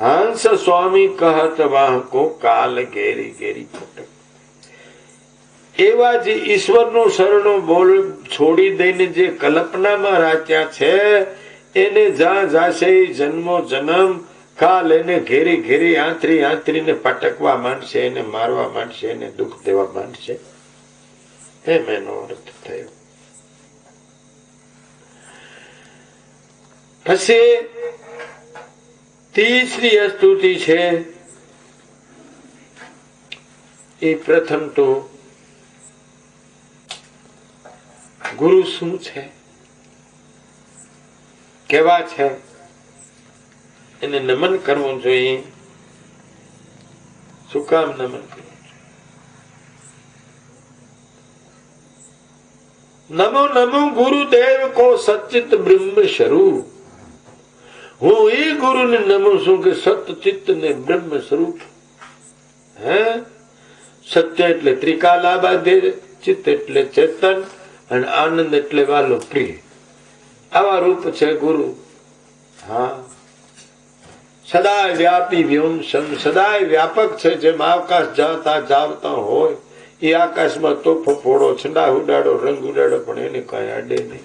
હંસ સ્વામી કહત વાહકો કાલ ઘેરી ઘેરી ફૂટક એવા જે ઈશ્વરનો શરણો બોલ છોડી દઈને જે કલ્પનામાં રાચ્યા છે એને જ્યાં જાશે જન્મો જન્મ કાલ એને ઘેરી ઘેરી આંતરી આંતરીને પટકવા માંડશે એને મારવા માંડશે એને દુઃખ દેવા માંડશે એમ એનો અર્થ થયો પછી તીસરી સ્તુતિ છે એ પ્રથમ તો ગુરુ શું છે કેવા છે એને નમન કરવું જોઈએ શું કામ નમન કરવું નમો નમો ગુરુદેવ કો સચિત બ્રહ્મ સ્વરૂપ હું એ ગુરુને નમું છું કે સતચિત્ત ને બ્રહ્મ સ્વરૂપ. હે? સત્ય એટલે ત્રિકાલાબાધે ચિત્ત એટલે ચેતન, અને આનંદ એટલે વાલો પ્રિય. આવા રૂપ છે ગુરુ. હા. સદાય વ્યાપી વ્યોમ સદાય વ્યાપક છે જેમ આકાશ જાતા જાવતા હોય. એ આકાશમાં તોફો ફોડો, છંડા ઉડાડો, રંગ ઉડાડો, પણ એને કઈ અડે નહીં.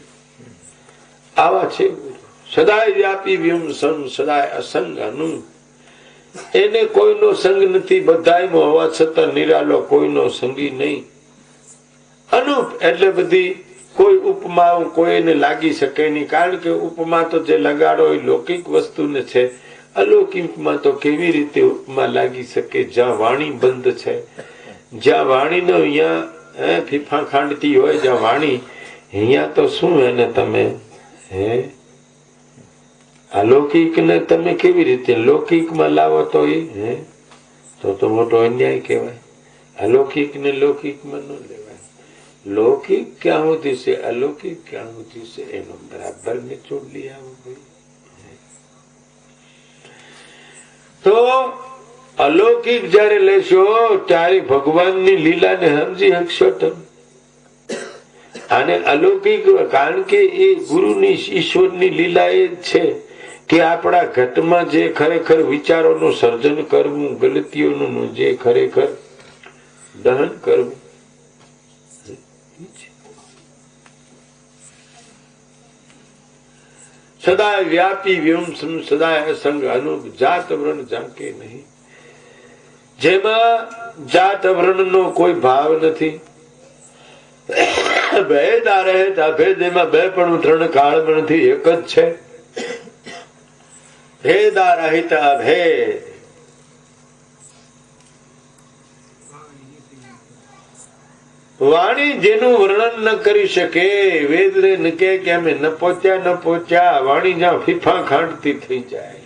આવા છે ગુરુ. સદાય વ્યાપી વ્યોમ સમ, સદાય અસંગ અનુ એને કોઈનો સંગ નથી બધાયમાં હોવા છતાં નિરાલો કોઈનો સંગી નહીં. અનુપ એટલે બધી, કોઈ ઉપમા કોઈને લાગી શકે નહીં, કારણ કે ઉપમા તો જે લગાડો એ લૌકિક વસ્તુને છે. અલૌકિકમાં તો કેવી રીતે ઉપમા લાગી શકે? જ્યાં વાણી બંધ છે. જ્યાં વાણીનો અહીંયા ફીફા ખાંડતી હોય જ્યાં વાણી, અહીંયા તો શું એને તમે, હે? અલૌકિક ને તમે કેવી રીતે લૌકિકમાં લાવો તો એ, હે? તો તો મોટો અન્યાય કહેવાય. અલૌકિક ને લૌકિકમાં ન લેવાય. લૌકિક ક્યાં સુધી છે? અલૌકિક ક્યાં સુધી છે? એનો બરાબર નિચોડ લઈ આવો ભાઈ. તો અલૌકિક જયારે લેશો, ત્યારે ભગવાનની લીલાને સમજી શકશો તમે. અને અલૌકિક, કારણ કે એ ગુરુની, ઈશ્વરની લીલા એ છે. કે આપણા ઘટમાં જે ખરેખર વિચારોનું સર્જન કરવું, ગલતીઓનું જે ખરેખર દહન કરવું. સદાય વ્યાપી વ્યોમ સદાય અસંગ, અનુપ જાત વ્રણ ઝાંકે નહીં. જેમાં જાત વ્રણ કોઈ ભાવ નથી. ભેદ આ રહે ભેદ એમાં બે પણ ત્રણ કાળ નથી, એક જ છે. ભેદા રહિત અભેદ. વાણી જેનું વર્ણન ન કરી શકે વેદ ન કે અમે ન પહોંચ્યા ન પહોંચ્યા, વાણી જ્યાં ફીફા ખાંડતી થઈ જાય.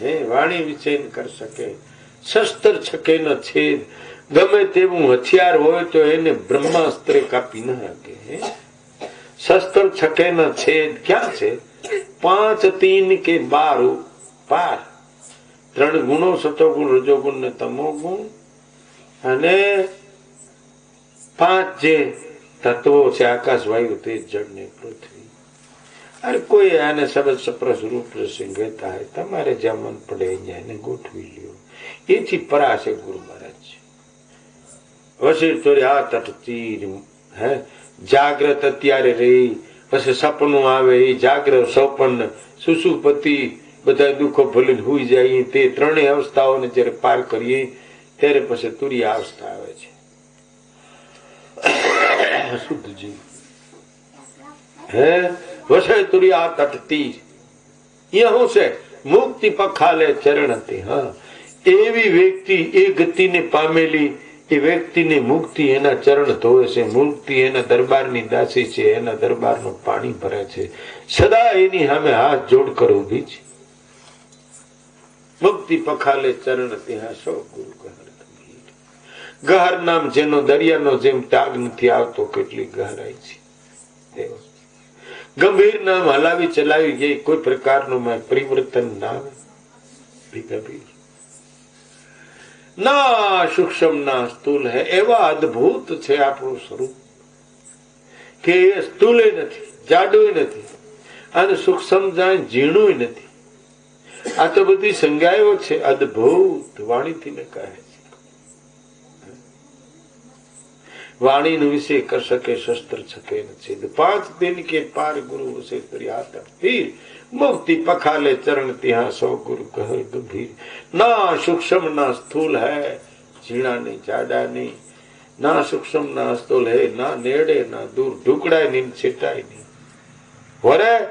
હે, વાણી વિશે કરી શકે, શસ્ત્ર છકે ન છેદ. ગમે તેવું હથિયાર હોય તો એને બ્રહ્માસ્ત્રે કાપી ન શકે શસ્ત્ર છકે ન છેદ. ક્યાં છે? પાંચ તીન કે બાર પાર. ત્રણ ગુણો સતોગુણ, રજોગુણ ને તમો ગુણ અને પાંચ જે તત્વો છે, આકાશ, વાયુ, તેજ, જળ ને પૃથ્વી. અરે કોઈ આને સરસ સપ્રસ રૂપ કહેતા હોય, તમારે જ્યાં મન પડે અહીંયા એને ગોઠવી લ્યો. એથી પરા છે ગુરુ મહારાજ વસીર ચોરી આ તટતી હે? જાગ્રત અત્યારે રહી પછી સપનું આવે, એ જાગ્રત સપન સુસુપતિ, બધા દુઃખો ભૂલીને હોઈ જાય તે ત્રણેય અવસ્થાઓને જયારે પાર કરીએ, ત્યારે પછી તુરી અવસ્થા આવે છે. શુદ્ધ જીવ. હે? વસે તુરી આ તટતી અહીંયા શું છે? મુક્તિ પખાલે ચરણ હતી હા. એવી વ્યક્તિ એ ગતિને પામેલી એ વ્યક્તિની મુક્તિ એના ચરણ ધોવે છે. મુક્તિ એના દરબારની દાસી છે. એના દરબારનું પાણી ભરે છે. સદા એની સામે હાથ જોડ કર ઊભી છે. મુક્તિ પખાલે ચરણ ત્યાં સૌ ગુરુ ગહર નામ જેનો દરિયાનો જેમ તાગ નથી આવતો, કેટલી ગહરાઈ છે. ગંભીર નામ હલાવી ચલાવી ગઈ કોઈ પ્રકારનું પરિવર્તન ના આવે. ના સૂક્ષ્મ ના સ્થૂલ હે, એવા અદભુત છે આપણું સ્વરૂપ. કે એ સ્થૂલ નથી જાડું નથી, અને સૂક્ષ્મ જાય ઝીણું નથી. આ તો બધી સંજ્ઞાઓ છે, અદભુત વાણીથી ને કહે વાણીનું વિશે કશકે શસ્ત્ર છકે નથી પાંચ દિન કે પાર ગુરુ હશે ત્રિયાતકથી મુક્તિ પખાલે ચરણ ત્યાં સૌ ગુરુ કહે ગંભીર. ના સૂક્ષ્મ, ના સ્થૂલ હૈ ઝીણા ની જાડા ની ના સૂક્ષ્મ, ના સ્થૂલ હે, ના નેડે, ના દૂર ઢુકડાય નહીં છેટાય નહીં વરે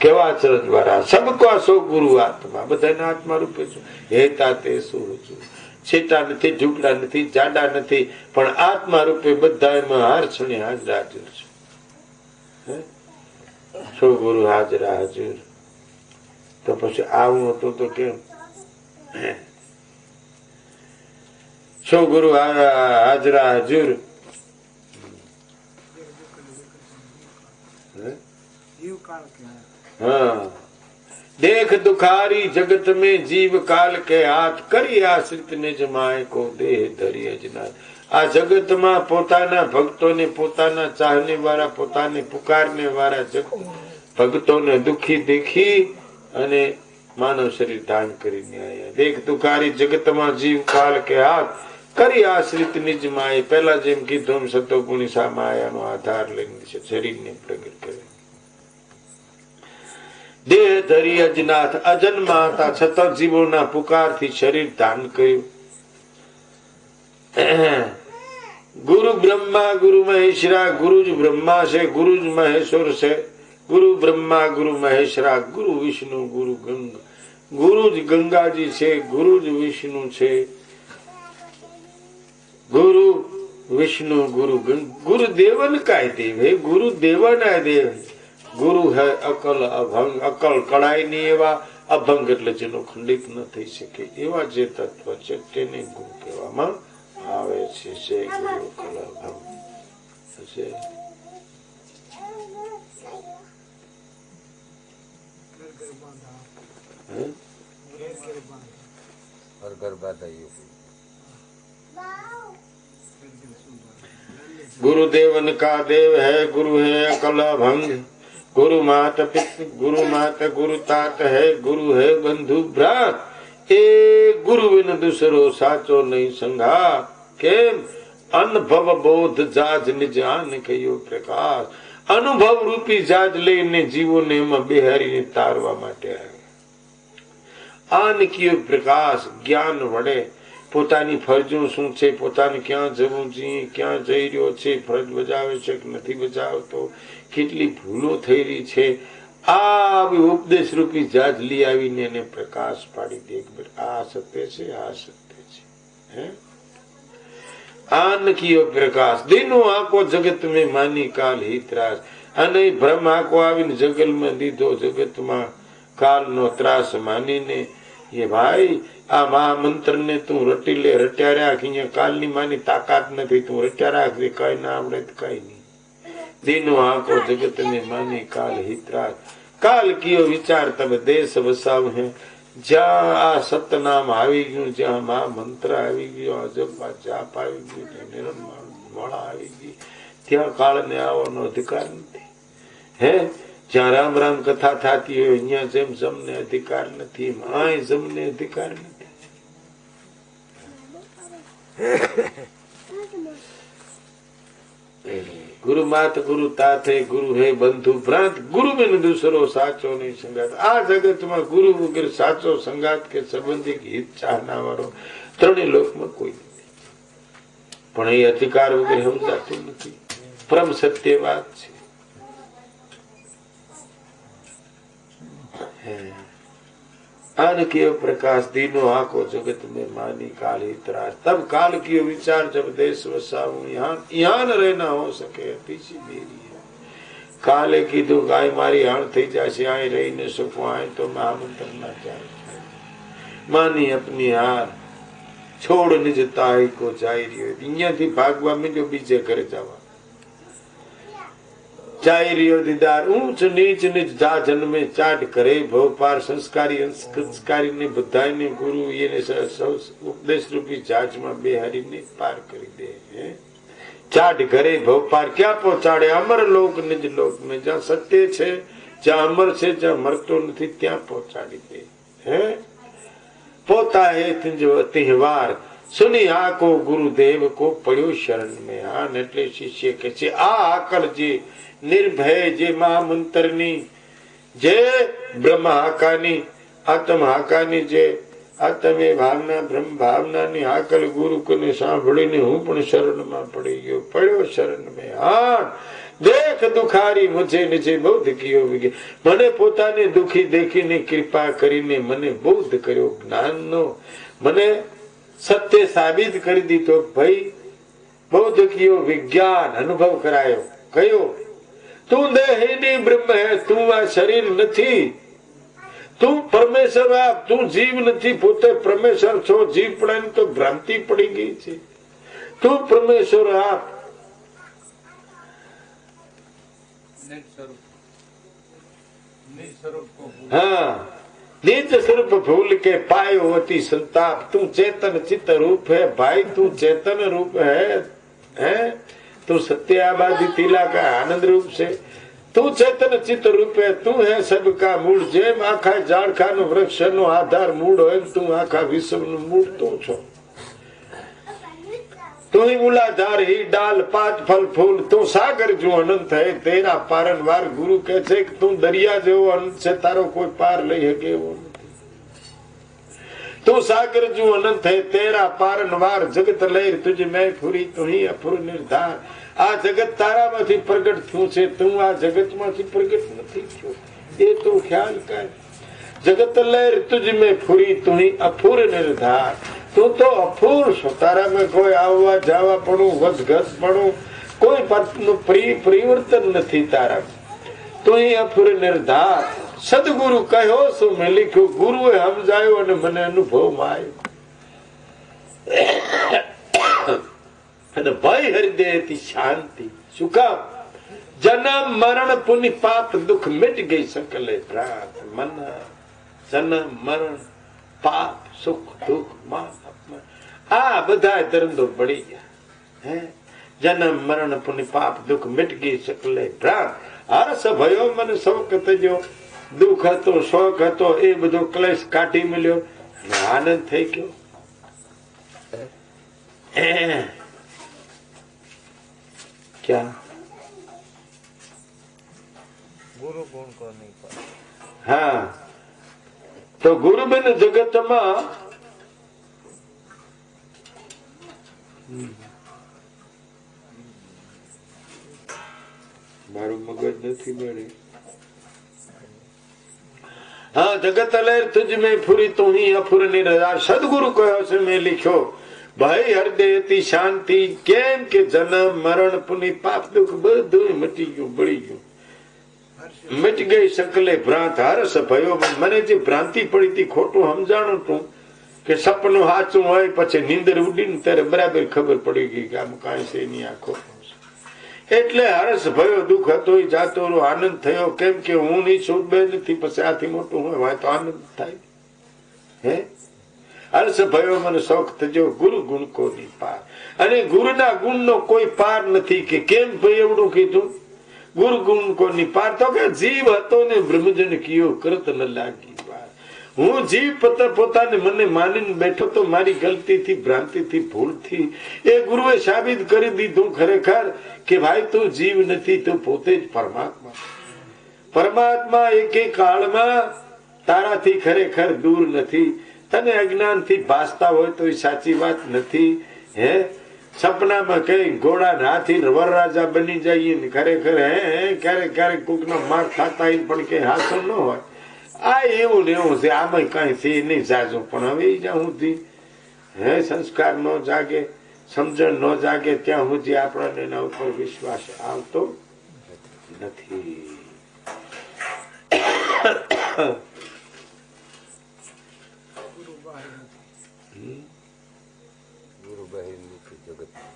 કેવા ચરણ દ્વારા? સબકો સો ગુરુ આત્મા. બધાના આત્મા રૂપે છું. હેતા તે શું છું છેટા નથી ઝૂકડા નથી જાડા નથી પણ આત્મા રૂપે બધા એમાં હાર છણી હાજર હાજર છે. શું ગુરુ હાજર હાજર? તો પછી આવું હતું તો કેમ? શું ગુરુ હાજરા હાજર? हाँ देख दुखारी जगत में जीव काल के हाथ કરી આશ્રિત ને જમાય કો દેહ ધરી અજનાથ આ જગતમાં પોતાના ભક્તોને પોતાના ચાહને વાળા પોતાને પુકારને વાળા જગત ભક્તોને દુખી દેખી અને માનવ શરીર ધારણ કરીને આયા દેખ દુખારી જગતમાં જીવ કાલ કે હાથ કરી આશ્રિત નિજ માય પેલા જેમ કીધું સતો ગુણી સા માયાનો આધાર લઈને શરીરને પ્રગટ કરે દેહ ધરી અજનાથ અજન્મા હતા છતાં જીવોના પુકારથી શરીર ધારણ કર્યું. ગુરુ બ્રહ્મા, ગુરુ મહેશરા, ગુરુ જ બ્રહ્મા છે, ગુરુ જ મહેશ્વર છે. ગુરુ બ્રહ્મા, ગુરુ મહેશરા, ગુરુ વિષ્ણુ, ગુરુ ગંગા. ગુરુ જ ગંગાજી છે, ગુરુ જ વિષ્ણુ છે. ગુરુ વિષ્ણુ, ગુરુ ગંગ. ગુરુ દેવન કાય દેવ હે. ગુરુ દેવન આ દેવ ગુરુ હે અકલ અભંગ અકલ કડાઈ નહીં એવા. અભંગ એટલે જેનો ખંડિત ન થઈ શકે. એવા જે તત્વ છે તેને ગુરુ કહેવામાં આવે છે. જય ગુરુ અકલ અભંગ. ગુરુદેવન કા દેવ હે ગુરુ હે અકલ અભંગ. ગુરુ માત ગુરુ માત ગુરુ તાત હૈ, ગુરુ હૈ બંધુ ભ્રાત. એ ગુરુ વિન દુસરો સાચો નહીં સંઘા કેમ? અનભવ બોધ જાજ નિજ આન કયો પ્રકાશ. અનુભવ રૂપી જાજ લઈને જીવોને એમાં બિહારીને તારવા માટે આન કયો પ્રકાશ, જ્ઞાન વડે. પોતાની ફરજો શું છે? પોતાને ક્યાં જવું જોઈએ ક્યાં જઈ રહ્યો છે? ફરજ બજાવે છે કે નથી બજાવતો? કેટલી ભૂલો થઈ રહી છે. આ ઉપદેશ રૂપી જાત લઈ આવીને એને પ્રકાશ પાડી દે. આ સત્ય છે, આ સત્ય છે. હે? આન કિયો પ્રકાશ. દિનો આંકો જગત મેં માની કાલ હિતરાશ અને ભ્રમ આંકો આવીને જગલમાં દીધો. જગતમાં કાલનો ત્રાસ માનીને એ ભાઈ, આ મહામંત્ર ને તું રટી લે. રટ્યા રાખ. અહીંયા કાલની માની તાકાત નથી. તું રટ્યા રાખ. કઈ ના આવડે કઈ નહીં. દીનો આંકો જગત ને માની કાલ હિતરાજ કાલ કયો વિચાર તમે દેશ વસાવ હે? જ્યાં આ સતનામ આવી ગયું, જ્યાં મા મંત્ર આવી ગયો અજબા જાપ આવી ગયું નિર્મળ મોળા આવી ગઈ, ત્યાં કાળ ને આવવાનો અધિકાર નથી. હે? જ્યાં રામ રામ કથા થતી હોય અહીંયા જેમ જમને અધિકાર નથી માય જમને અધિકાર નથી. ગુરુ માત ગુરુ તાથે ગુરુ હે બંધુ ભ્રાંત. ગુરુ મેં દુસરો સાચો નહીં સંગાત. આ જગતમાં ગુરુ વગેરે સાચો સંગાત કે સંબંધી હિત ચાહના વાળો ત્રણેય લોકમાં કોઈ નથી. પણ એ અધિકાર વગેરે સમજાતું નથી. પરમ સત્ય વાત છે. अन कियो प्रकाश दीनो आको जगत में मानी काल ही त्रास तब काल कियो विचार जब देश वसाऊ यहाँ यहाँ न रहना हो सके पीछे मेरी है કાલે કીધું ગાય મારી હાણ થઈ જશે અહીં રહી ન શકું અહીં તો મહામંત્ર ના જાય માની અપની હાર છોડ નિજ તાઈ કો જાય રહ્યો અહીંયાથી ભાગવા મીડ્યો બીજે ઘરે જવા જાય દીદાર. ઊંચ નીચ નીચ જા જન્મે ચાટ કરે ભવપાર સંસ્કારી સંસ્કારી ને બધાને ગુરુ, એને ઉપદેશ રૂપી જાજમાં બેહારીને પાર કરી દે ચાટ ઘરે ભવપાર ક્યાં પહોંચાડે? અમર લોક, નિજ લોક મેં જ્યાં સત્ય છે, જ્યાં અમર છે, જ્યાં મરતો નથી, ત્યાં પહોંચાડી દે, હે? પોતા હે તહેવાર. સુની આ કો ગુરુદેવ કો પડ્યો શરણ મેં હા એટલે શિષ્ય કે છે, આ આકલ જે નિર્ભય જે મહામંત્રની જે બ્રહ્મ હાકાની આત્મ હાકાની જે આત્મે ભાવના, બ્રહ્મ ભાવનાની આકલ ગુરુ કોને સાંભળીને હું પણ શરણમાં પડી ગયો. પડ્યો શરણ મેં હા દેખ દુખારી મુજે નીચે બૌદ્ધ કિયો વિગે. મને પોતાને દુખી દેખીને કૃપા કરીને મને બૌદ્ધ કર્યો જ્ઞાનનો. મને સત્ય સાબિત કરી દીધો. ભાઈ બૌદ્ધ કિયો વિજ્ઞાન અનુભવ કરાયો. કયો? તું દેહિની બ્રહ્મ હે તું આ શરીર નથી. તું પરમેશ્વર આ, તું જીવ નથી. પોતે પરમેશ્વર છો, જીવ પડે તો ભ્રાંતિ પડી ગઈ છે. તું પરમેશ્વર આપ હા. નિજ સ્વરૂપ ભૂલ કે પાયો હોતી સંતાપ. તું ચેતન ચિત્ત રૂપ હે, ભાઈ, તું ચેતન રૂપ હે હે? તું સત્ય સત્યાબાધી તિલા કા આનંદ રૂપ છે. તું ચેતન ચિત્ત રૂપે તું હે સબકા મૂળ. જેમ આખા ઝાડખાનો વૃક્ષ નો આધાર મૂળ હોય તું આખા વિશ્વનું મૂળ તું છો. તું મૂલાધાર હિ ડાલ, પાત, ફલ, ફૂલ, તું સાગર જો અનંત હે, તેના પારણવાર ગુરુ કે છે કે તું દરિયા જેવો અનંત છે, તારો કોઈ પાર લઈ શકે એવો તું સાગર જુ અનંત હે તેરા પારનવાર જગત લઈ તુજ મેં ફુરી તું ही અફુર નિર્ધાર આ જગત તારામાંથી પ્રગટ થયું છે તું આ જગતમાંથી પ્રગટ નથી થયો એ તો ખ્યાલ કર જગત લહેર તુજ મેં ફુરી તું ही અફુર નિર્ધાર તું તો અપૂર છો તારામાં કોઈ આવવા જવા પણ વધઘટ પણ કોઈ પતનું પરિવર્તન નથી તારા તું અફુર નિર્ધાર સદગુરુ કહ્યો, શું મેં લખ્યું ગુરુએ સમજાયો અને મને અનુભવમાં આવ્યો? અને ભય હૃદયથી શાંતિ શું કામ જન્મ, મરણ પુનિ પાપ, દુઃખ મિટ ગઈ સકલે પ્રાત મન જન્મ, મરણ, પાપ, સુખ, દુઃખ, માન, અપમાન. આ બધા દર્દો પડી ગયા. હે? જન્મ, મરણ પુનિ પાપ, દુઃખ મિટ ગઈ સકલે પ્રાત હર્ષ ભયો મને સૌ થયો. દુઃખ હતો શોખ હતો એ બધો ક્લેશ કાઢી મળ્યો અને આનંદ થઈ ગયો. ક્યાં? ગુરુ ગુણ કો નહીં હા. તો ગુરુબેન જગતમાં. મારું મગજ નથી મળે હા જગત લહેર તુજ મેં ફુરી તું હી અફુર નિરજા સદગુરુ કહ્યો છે મેં લખ્યો ભાઈ હૃદયથી શાંતિ કેમ કે જન્મ મરણ પુનિ પાપ દુઃખ બધું મટી ગયું બળી ગયું મિટ ગઈ સકલે ભ્રાંત હરસ ભયો મને જે ભ્રાંતિ પડી હતી ખોટું સમજાણું તું કે સપનું સાચું હોય પછી નીંદર ઉડીને ત્યારે બરાબર ખબર પડી ગઈ કે આમ કાંઈ છે નહીં આ ખોટું છે એટલે હરસ ભયો, દુઃખ હતો એ જાતો આનંદ થયો. કેમ કે હું નહીં છું બે નથી, પછી આથી મોટું હોય હોય તો આનંદ થાય. હે? હર્ષ ભયો, મને શોખ થજો. ગુરુ ગુણ કોની પાર? અને ગુરુના ગુણનો કોઈ પાર નથી કે કેમ ભાઈ એવડું કીધું? ગુરુ ગુણ કોની પાર? તો કે જીવ હતો ને, બ્રહ્મજન કયો કરત ન લાગી. હું જીવ પોતા પોતાને મને માનીને બેઠો તો મારી ગલતીથી, ભ્રાંતિથી, ભૂલથી. એ ગુરુએ સાબિત કરી દીધું ખરેખર કે ભાઈ તું જીવ નથી, તું પોતે જ પરમાત્મા. પરમાત્મા એક એક કાળમાં તારાથી ખરેખર દૂર નથી. તને અજ્ઞાનથી ભાસતા હોય તો એ સાચી વાત નથી, હે? સપનામાં કઈ ઘોડા હાથી વરરાજા બની જઈએ ને ખરેખર, હે ક્યારેક ક્યારેક કોકનો માર ખાતા પણ કઈ હાસો ન હોય. આ એવું ને એવું છે આમાં કઈ છે નહીં જાજુ પણ હવે ઈ જ્યાં સુધી હે સંસ્કાર ન જાગે સમજણ ન જાગે ત્યાં સુધી આપણને એના ઉપર વિશ્વાસ આવતો નથી ગુરુ બહિર્મુખી જગત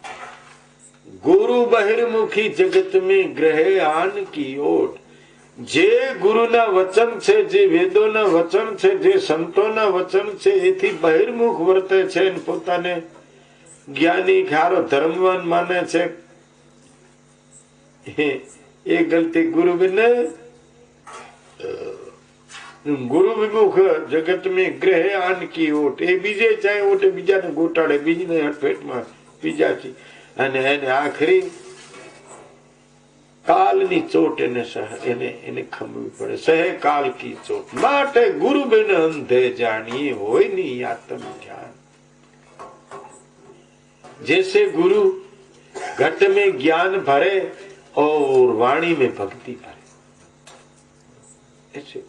गुरु बहिर्मुखी जगत में ग्रह आन की ओट જે ગુરુના વચન છે, જે વેદોના વચન છે, જે સંતોના વચન છે, એથી બહિર્મુખ વર્તે છે પોતાને જ્ઞાની ખારો ધર્મવાન માને છે. એ- ગલતી ગુરુ બિને ગુરુ વિમુખ જગત મે ગ્રહે આન કી ઓટ. એ બીજે ચાહે ઓટ, બીજાને ગોટાડે, બીજીને હટફેટમાં બીજાથી અને એને આખરી કાલની ચોટ એને સહ એને એને ખમવી પડે સહે કાલ કી ચોટ માટે ગુરુ બિન અંધે જાણીએ હોય ની આત્મ જ્ઞાન जैसे गुरु घट में ज्ञान भरे और वाणी में भक्ति भरे ऐसे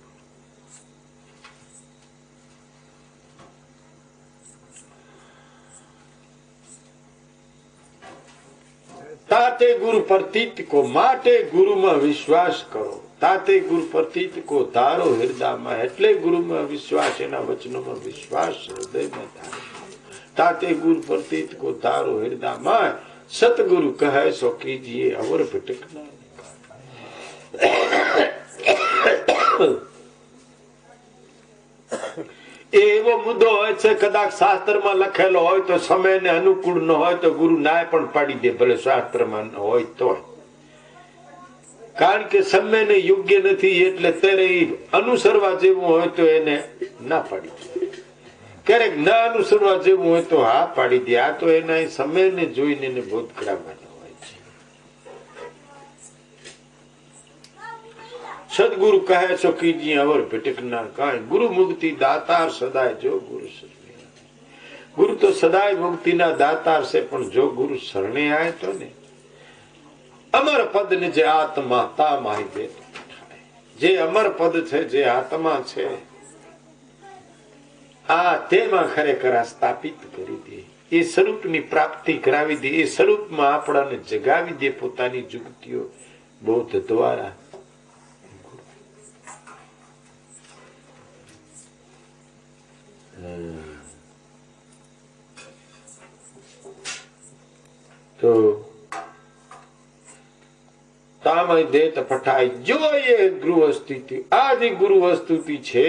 તાતે ગુરુ પ્રતીત કો માટે ગુરુમાં વિશ્વાસ કરો. તાતે ગુરુ પ્રતીત કો ધારો હૃદયમાં એટલે ગુરુમાં વિશ્વાસ, એના વચનોમાં વિશ્વાસ, હૃદયમાં ધારો. તાતે ગુરુ પ્રતીત કો ધારો હૃદયમાં સતગુરુ કહે, સો કીજીએ અવર ભટકના એ એવો મુદ્દો હોય છે, કદાચ શાસ્ત્રમાં લખેલો હોય તો સમય ને અનુકૂળ ન હોય તો ગુરુ નાય પણ પાડી દે, ભલે શાસ્ત્રમાં હોય તો કારણ કે સમય ને યોગ્ય નથી એટલે ત્યારે અનુસરવા જેવું હોય તો એને ના પાડી દે. ક્યારેક ના અનુસરવા જેવું હોય તો હા પાડી દે. આ તો એના સમય ને જોઈને એને બોધ કરાવવાની. સદગુરુ કહે છો કીજી અવર ભટકના કાય. ગુરુ મુક્તિ દાતાર સદાય જો ગુરુ શરણે. ગુરુ તો સદાય મુક્તિના દાતાર છે, પણ જો ગુરુ શરણે આય તો ને. અમર પદ ને જે આત્મા તા માહી દે જે અમર પદ છે, જે આત્મા છે, આ તેમાં ખરેખર આ સ્થાપિત કરી દે. એ સ્વરૂપની પ્રાપ્તિ કરાવી દે. એ સ્વરૂપમાં આપણાને જગાવી દે પોતાની જુગતીઓ. બોધ દ્વારા તો તામય દેત પઠાય. જોઈએ એ સ્થિતિ આ જે ગુરુ સ્તુતિ છે.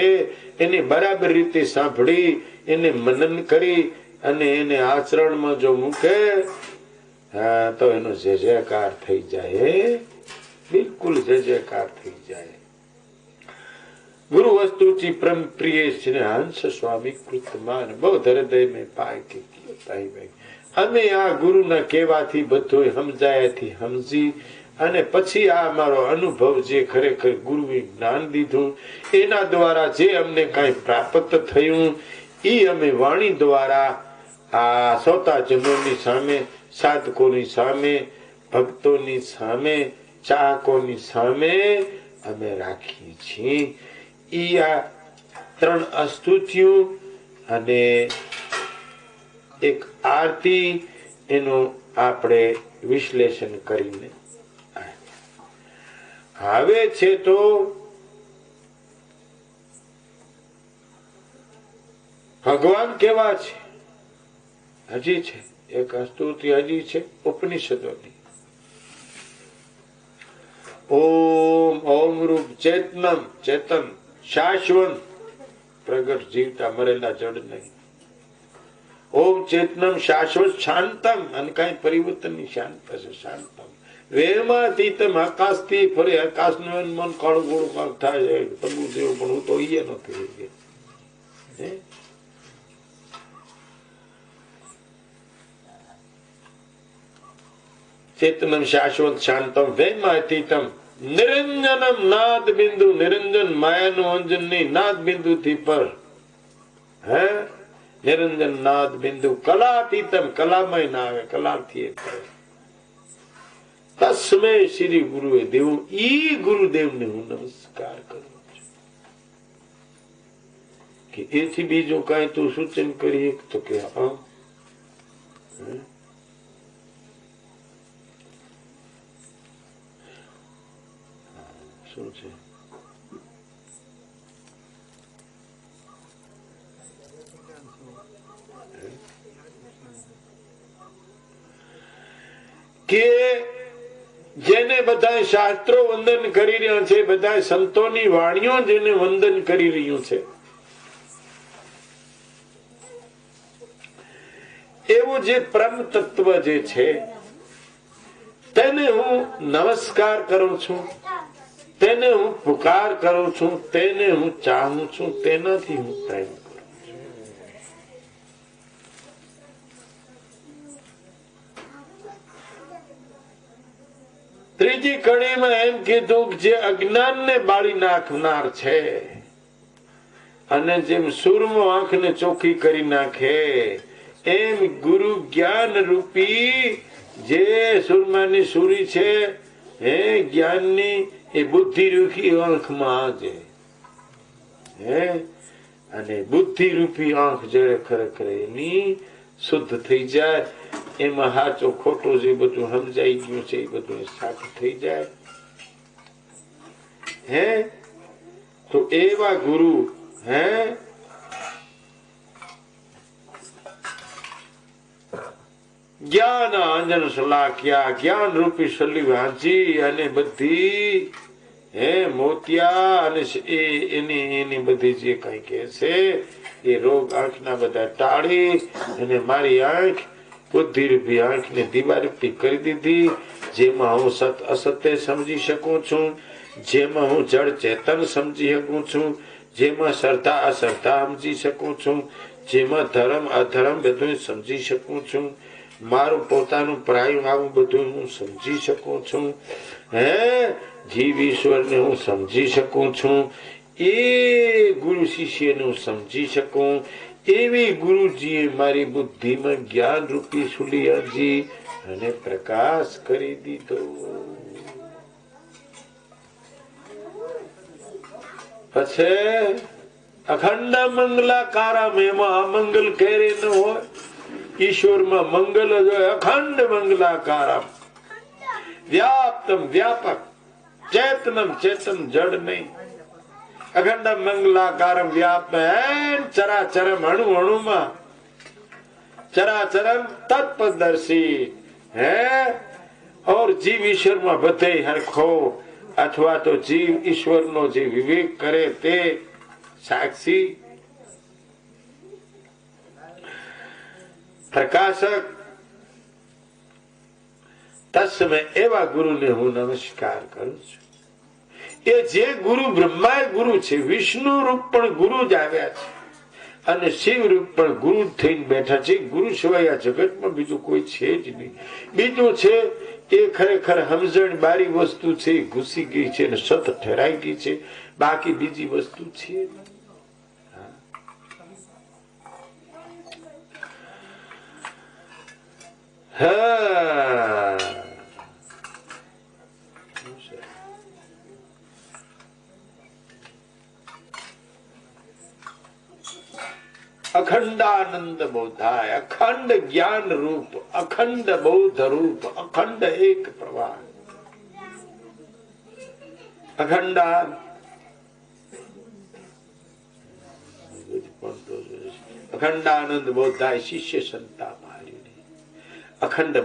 એને બરાબર રીતે સાંભળી, એને મનન કરી અને એને આચરણમાં જો મૂકે, હા, તો એનો જે જયકાર થઈ જાય. બિલકુલ જે જયકાર થઈ જાય. ગુરુ વસ્તુચી પરમ પ્રિય છે હંસ સ્વામી કૃતમાન. બહુ હૃદય મેં પાય કે ભાઈ. અમે આ ગુરુના કહેવાથી બધું સમજાયાથી સમજી અને પછી આ અમારો અનુભવ જે ખરેખર ગુરુએ જ્ઞાન દીધું, એના દ્વારા જે અમને કઈ પ્રાપ્ત થયું એ અમે વાણી દ્વારા આ સૌતા જનોની સામે, સાધકોની સામે, ભક્તોની સામે, ચાહકોની સામે અમે રાખીએ છીએ. ઈ આ ત્રણ અસ્તુત્યું અને એક આરતી એનું આપણે વિશ્લેષણ કરીને હવે છે તો ભગવાન કેવા છે? હજી છે. એક અસ્તુતિ હજી છે, ઉપનિષદોની. ઓમ ઓમ રૂપ ચેતનમ, ચેતન શાશ્વત. પ્રગટ જીવતા મરેલા જડ નહીં ઓમ ચેતનમ શાશ્વત શાંતમ. અને કઈ પરિવર્તનની શાંત છે શાંતમ. વેરમાંથી આકાશથી ફરી આકાશનું મન કાળું ગોળું કાળ થાય પ્રભુ જેવું પણ હું તો ઈએ નથી ચેતનમ શાશ્વત શાંતમ, વેમાતીતમ. નિરંજનમ નાદ બિંદુ નિરંજન માયાનું અંજનની નાદ બિંદુ થી પર. હે? નિરંજન નાદ બિંદુ કલાતીતમ કલામય ના આવે કલાથી તસ્મે શ્રી ગુરુએ દેવ, ઈ ગુરુદેવને હું નમસ્કાર કરું છું. કે એથી બીજું કઈ તું સૂચન કરીએ તો કે, હા. શું છે? કે જેને બધા શાસ્ત્રો વંદન કરી રહ્યા છે બધા સંતોની વાણીઓ જેને વંદન કરી રહ્યું છે. એવું જે પરમ તત્વ જે છે, તેને હું નમસ્કાર કરું છું, તેને હું પુકાર કરું છું, તેને હું ચાહું છું, તેનાથી હું પ્રેમ ત્રીજી કડીમાં એમ કીધું જે અજ્ઞાનને બાળી નાખનાર છે અને જેમ સૂરમો આંખને ચોખ્ખી કરી નાખે, એમ ગુરુ જ્ઞાન રૂપી જે સુરમાની સુરી છે, હે જ્ઞાનની, એ બુદ્ધિ રૂપી આંખમાં આજે હે? અને બુદ્ધિ રૂપી આંખ જે ખરેખર એની શુદ્ધ થઈ જાય. એમાં સાચો ખોટો જે બધું સમજાઈ ગયું છે એ બધું સાચું થઈ જાય. હે? તો એવા ગુરુ, હે? જ્ઞાન અંજન સલાખ્યા, જ્ઞાન રૂપી સલી વાંચી અને બધી, હે, મોતિયા અને એ, એની એની બધી જે કઈ કે છે, એ રોગ આંખના બધા ટાળી અને મારી આંખ બુદ્ધિ રૂપી આંખને દીવારૂપી કરી દીધી, જેમાં હું સત અસત્ય સમજી શકું છું, જેમાં હું જળ ચેતન સમજી શકું છું, જેમાં શ્રદ્ધા અશ્રદ્ધા સમજી શકું છું, જેમાં ધર્મ અધર્મ બધું સમજી શકું છું, મારું પોતાનું પ્રાયું આવું બધું હું સમજી શકું છું, હે જીવ ઈશ્વરને હું સમજી શકું છું, એ ગુરુ શિષ્યને હું સમજી શકું એવી ગુરુજીએ મારી બુદ્ધિમાં જ્ઞાન રૂપી સુલિયાજી અને પ્રકાશ કરી દીધો. પછી અખંડ મંગલાકારા એમાં અમંગલ કેરે ન હોય, ઈશ્વરમાં મંગલ જ હોય, અખંડ મંગલાકારા. વ્યાપ્તમ વ્યાપક, ચેતનમ ચેતન જડ નહીં. અખંડ મંગલાકારમ વ્યાપ્ત ચરાચરમ અણુ અણુમાં ચરાચરમ તત્પદર્શી. હે? ઓર જીવ ઈશ્વરમાં બધે હરખો. અથવા તો જીવ ઈશ્વરનો જે વિવેક કરે તે સાક્ષી. પ્રકાશક. તસ્મે એવા ગુરુને હું નમસ્કાર કરું છું. એ જે ગુરુ બ્રહ્મા ગુરુ છે વિષ્ણુ રૂપ પણ ગુરુ જ આવ્યા છે. અને શિવ રૂપ પણ ગુરુ થઈને બેઠા છે. ગુરુ સિવાય આ જગતમાં બીજું કોઈ છે જ નહીં. બીજું છે એ ખરેખર સમજણ બારી વસ્તુ છે ઘૂસી ગઈ છે અને સત ઠરાઈ ગઈ છે. બાકી બીજી વસ્તુ છે. હા. અખંડાનંદ બોધાય, અખંડ જ્ઞાન રૂપ, અખંડ બૌદ્ધ રૂપ, અખંડ એક પ્રવાહ. અખંડા અખંડાનંદ બોધાય શિષ્ય સંતા મારી અખંડ